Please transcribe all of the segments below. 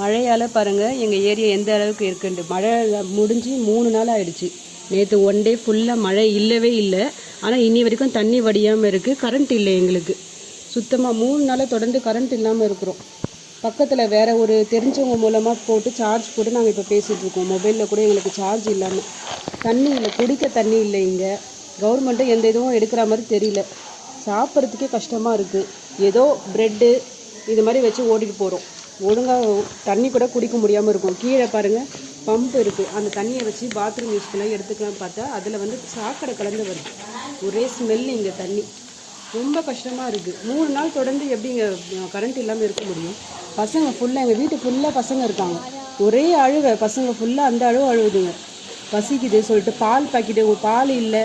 மழையால் பாருங்கள் எங்கள் ஏரியா எந்த அளவுக்கு இருக்குண்டு மழை முடிஞ்சு மூணு நாள் ஆயிடுச்சு. நேற்று ஒன் டே ஃபுல்லாக மழை இல்லவே இல்லை. ஆனால் இன்னி வரைக்கும் தண்ணி வடியாமல் இருக்குது கரண்ட் இல்லை எங்களுக்கு. சுத்தமாக மூணு நாளாக தொடர்ந்து கரண்ட் இல்லாமல் இருக்கிறோம். பக்கத்தில் வேறு ஒரு தெரிஞ்சவங்க மூலமாக போட்டு சார்ஜ் போட்டு நாங்கள் இப்போ பேசிகிட்ருக்கோம் மொபைலில் கூட எங்களுக்கு சார்ஜ் இல்லாமல் தண்ணி இல்லை குடிக்க தண்ணி இல்லை இங்கே. கவர்மெண்ட்டும் எந்த இதுவும் எடுக்கிற மாதிரி தெரியல. சாப்பிட்றதுக்கே கஷ்டமாக இருக்குது ஏதோ ப்ரெட்டு இது மாதிரி வச்சு ஓட்டிட்டு போகிறோம் ஒழுங்காக தண்ணி கூட குடிக்க முடியாமல் இருக்கும். கீழே பாருங்கள் பம்ப் இருக்குது அந்த தண்ணியை வச்சு பாத்ரூம் யூஸ்க்கெல்லாம் எடுத்துக்கலாம் பார்த்தா அதில் வந்து சாக்கடை கலந்து வருது. ஒரே ஸ்மெல் இங்கே தண்ணி. ரொம்ப கஷ்டமாக இருக்குது மூணு நாள் தொடர்ந்து எப்படி இங்கே கரண்ட் இல்லாமல் இருக்க முடியும்? பசங்க ஃபுல்லாக எங்கள் வீட்டு ஃபுல்லாக பசங்க இருக்காங்க. ஒரே அழுக. பசங்க ஃபுல்லாக அந்த அழுவு அழுகுதுங்க. பசிக்குது சொல்லிட்டு பால் பாக்கெட்டு ஒரு பால் இல்லை.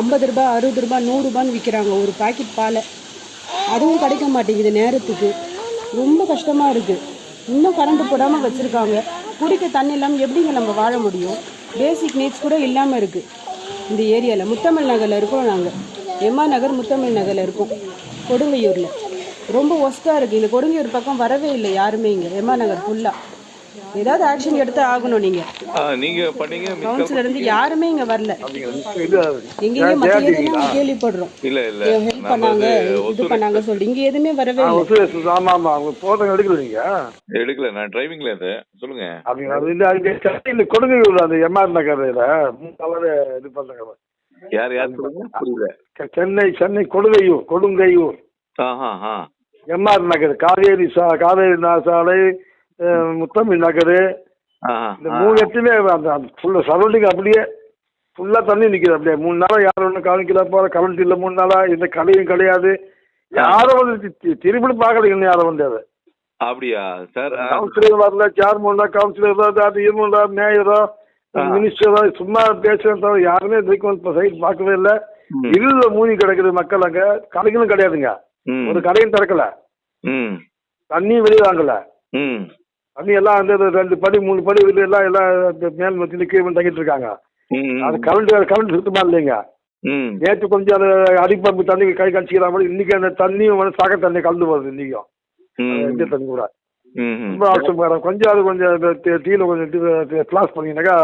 ஐம்பது ரூபாய் அறுபது ரூபாய் நூறுரூபான்னு விற்கிறாங்க ஒரு பாக்கெட் பாலை. அதுவும் கிடைக்க மாட்டேங்குது நேரத்துக்கு. ரொம்ப கஷ்டமாக இருக்குது இன்னும் கரண்ட்டு போடாமல் வச்சுருக்காங்க. குடிக்க தண்ணி இல்லாமல் எப்படிங்க நம்ம வாழ முடியும்? பேசிக் நீட்ஸ் கூட இல்லாமல் இருக்குது இந்த ஏரியாவில் முத்தமிழ் நகரில் இருக்கோம் நாங்கள் எம்மா நகர் முத்தமிழ் நகரில் இருக்கோம். கொடுங்கையூரில். ரொம்ப ஒஸ்ட்டாக இருக்குது இந்த கொடுங்கையூர் பக்கம் வரவே இல்லை யாருமே இங்கே. எம்மா நகர் ஃபுல்லாக ஏதாவது ஆக்ஷன் எடுத்து ஆகணும் நீங்கள் ஆ, நீங்க பண்ணீங்க கவுன்சிலர் இருந்து யாருமே இங்கே வரல. இது எங்கேயும் நாங்கள் கேள்விப்படுறோம். இல்ல இல்ல. ஹெல்ப் பண்ணாங்க இது பண்ணாங்க சொல்லிட்டு. இங்கே எதுவுமே வரவே இல்லை. ஆமா ஆமா. அவங்க போட்டோ எடுக்கல நீங்க? எடுக்கல நான் டிரைவிங்ல இருந்தேன் சொல்லுங்க. அப்படிங்களா? அது சென்னையில் கொடுங்கையூர் அந்த எம்ஆர் நகரில் மூணு இது பண்ணுறாங்க யார் யார் சொல்லுங்க? புரியல. சென்னை சென்னை கொடுங்கையூர் கொடுங்கையூர். எம்ஆர் நகர் காவேரி சா காவேரி நா- சாலை முத்தமிழ் நகர். இந்த மூணு இடத்துலயே அந்த ஃபுல்லாக சரௌண்டிங் அப்படியே ஃபுல்லாக தண்ணி நிற்கிது அப்படியே. மூணு நாளாக யாரும் ஒன்றும் கவனிக்கல போகிற கரண்ட் இல்லை மூணு நாளாக இந்த கடையும் கிடையாது. யாரும் வந்து திரும்பி இன்னும் யாரும் வந்து அதை. அப்படியா? சார் கவுன்சிலர் வரல சேர்மன் கவுன்சிலர் அது இருமண்டா மேயரோ. மினிஸ்டரோ சும்மா தவிர யாருமே இதுக்கு வந்து சைட் பார்க்கவே இல்லை. இருள மூழ்கி கிடக்குது மக்கள் அங்க. கடைகளும் கிடையாதுங்க. ஒரு கடையும் திறக்கல. தண்ணியும் வெளியே வாங்கல. தண்ணி எல்லாம் வந்து ரெண்டு படி மூணு படி வெளியே எல்லாம் எல்லாம் மேல் மத்தியில் கீழே தங்கிட்டு இருக்காங்க. அது கரண்ட் கரண்ட் சுத்தமா இல்லைங்க. நேற்று கொஞ்சம் அந்த அடிப்பம்பு தண்ணி கை கழிச்சிக்கிற மாதிரி இன்னைக்கு அந்த தண்ணியும் வந்து சாக தண்ணி கலந்து வருது இன்னைக்கும். தண்ணி கூட. ரொம்ப அவசரம் மேடம் கொஞ்சம் அது கொஞ்சம் டீல கொஞ்சம் கிளாஸ் பண்ணீங்கன்னாக்கா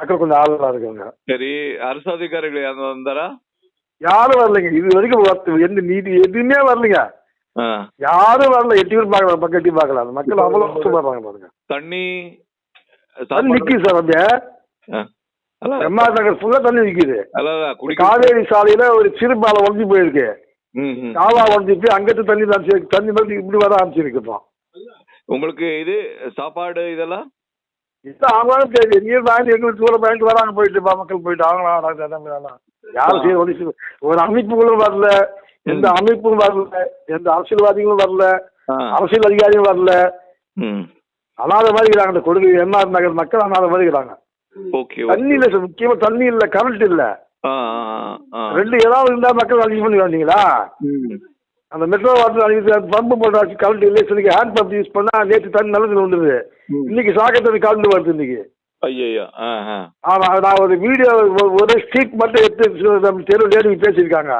அக்கறை கொஞ்சம் ஆதரவாக இருக்குங்க. சரி அரசு அதிகாரிகள் யாரும் வந்தாரா? யாரும் வரலைங்க. இது வரைக்கும் எந்த நீதி எதுவுமே வரலைங்க. யாரும் வரல. எட்டி பேர் பார்க்கலாம் பக்கம் எட்டி பார்க்கலாம் அந்த மக்கள் அவ்வளோ கஷ்டப்படுறாங்க பாருங்க. தண்ணி தண்ணி நிக்குது சார் அப்படியே. எம்ஆர் நகர் ஃபுல்லாக தண்ணி நிக்குது. காவேரி சாலையில ஒரு சிறு பாலம் உடஞ்சி போயிருக்கு. காவா உடஞ்சி போய் அங்கிட்டு தண்ணி தண்ணி வந்து இப்படி வர ஆரம்பிச்சிருக்கு உங்களுக்கு இது சாப்பாடு இதெல்லாம்? அவங்களும் சரி நீர் வாங்கி எங்களுக்கு தூரம் வாங்கிட்டு வராங்க போயிட்டு பா மக்கள் போயிட்டு. அவங்களாம் யாரும் செய்ய- ஒரு அமைப்புகளும் வரல. எந்த அமைப்பும் வரல எந்த அரசியல்வாதிகளும் வரல. அரசியல் அதிகாரியும் வரல. அனாத மாதிரி இருக்கிறாங்க இந்த கொடுங்கை எம்ஆர் நகர் மக்கள் அனாத மாதிரி இருக்கிறாங்க ஓகே. தண்ணி இல்லை சார் முக்கியமா தண்ணி இல்லை கரண்ட் இல்லை. ரெண்டு ஏதாவது இருந்தால் மக்கள் அழிச்சு பண்ணி வந்தீங்களா அந்த மெட்ரோ வாட்டர் அழிச்சு பம்பு போட்டாச்சு கரண்ட் இல்லை சொல்லி ஹேண்ட் பம்ப் யூஸ் பண்ணா நேற்று தண்ணி நல்லது ம். இன்னைக்கு சாக்க தண்ணி கலந்து வருது இன்னைக்கு. ஐயோ ஆமா நான் ஒரு வீடியோ ஒரு ஸ்ட்ரீட் மட்டும் எடுத்து நம்ம தெரு லேடி பேசியிருக்காங்க.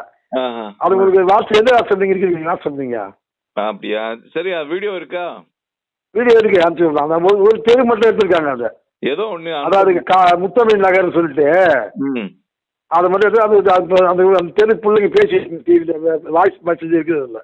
அது உங்களுக்கு வாட்ஸ்அப் எந்த வாட்ஸ்அப் நீங்க இருக்கீங்க வாட்ஸ்அப் நீங்க அப்படியா? சரி வீடியோ இருக்கா? வீடியோ இருக்கு அனுப்பிச்சு விடலாம். அந்த ஒரு- தெரு மட்டும் எடுத்திருக்காங்க அது. ஏதோ ஒண்ணு அதாவது முத்தமிழ் நகர்னு சொல்லிட்டு. அதை மட்டும் எடுத்து அது அந்த தெரு பிள்ளைங்க பேசி வாய்ஸ் மெசேஜ் இருக்குது அதில்.